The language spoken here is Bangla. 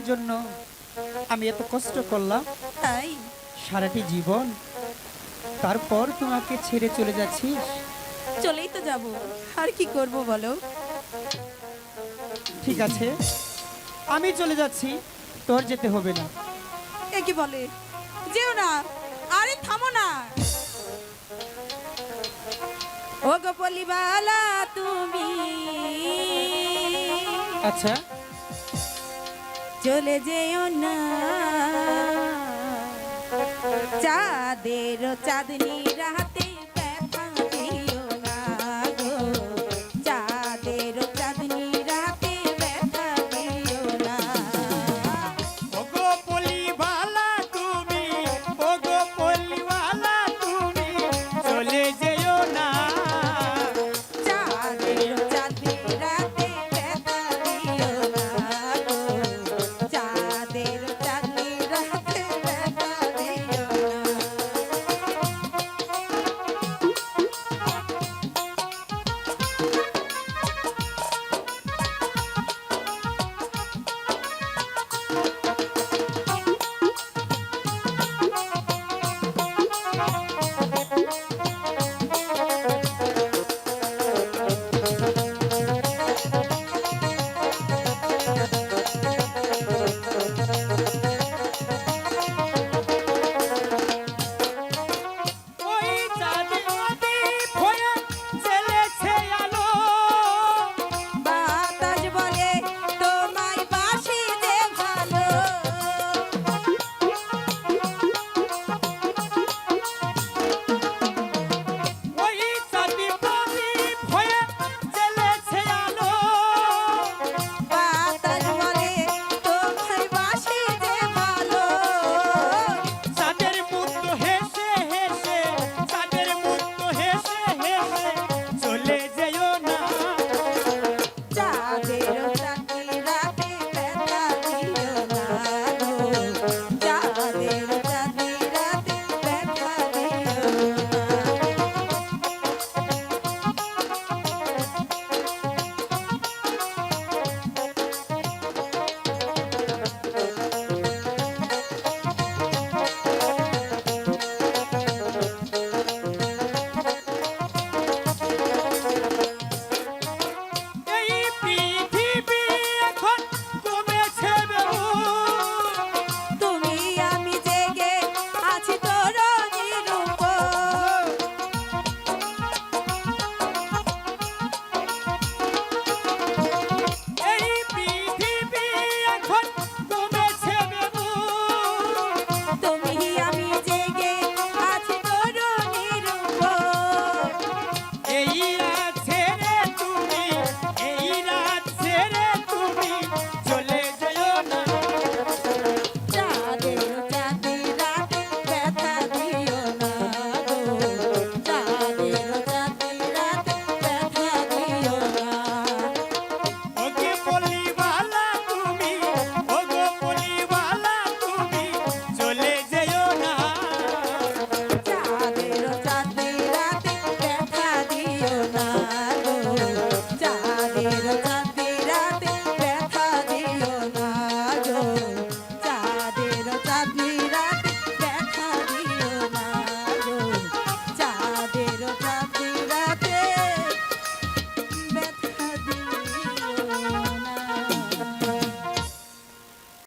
জন্য আমি এত কষ্ট করলাম। তাই? সারাটি জীবন। তারপর তোমাকে ছেড়ে চলে যাচ্ছিস চলেই তো যাব। আর কি করব বলো? ঠিক আছে। আমি চলে যাচ্ছি। তোর যেতে হবে না। এ কি বলে? যেও না। আরে থামো না। ও গো বলিবালা তুমি। আচ্ছা। চলে যেও না। চাঁদের চাঁদনি রাত